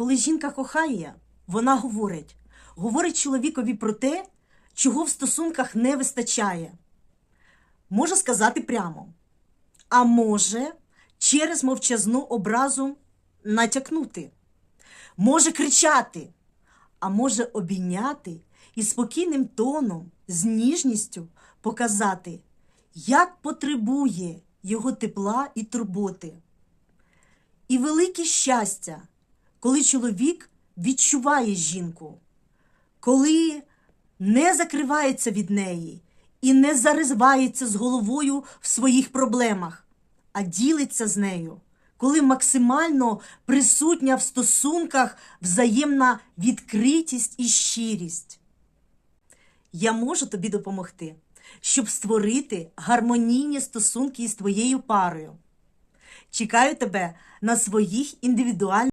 Коли жінка кохає, вона говорить, говорить чоловікові про те, чого в стосунках не вистачає. Може сказати прямо, а може через мовчазну образу натякнути, може кричати, а може обійняти і спокійним тоном, з ніжністю показати, як потребує його тепла і турботи. І велике щастя, коли чоловік відчуває жінку, коли не закривається від неї і не заривається з головою в своїх проблемах, а ділиться з нею, коли максимально присутня в стосунках взаємна відкритість і щирість. Я можу тобі допомогти, щоб створити гармонійні стосунки із твоєю парою. Чекаю тебе на своїх індивідуальних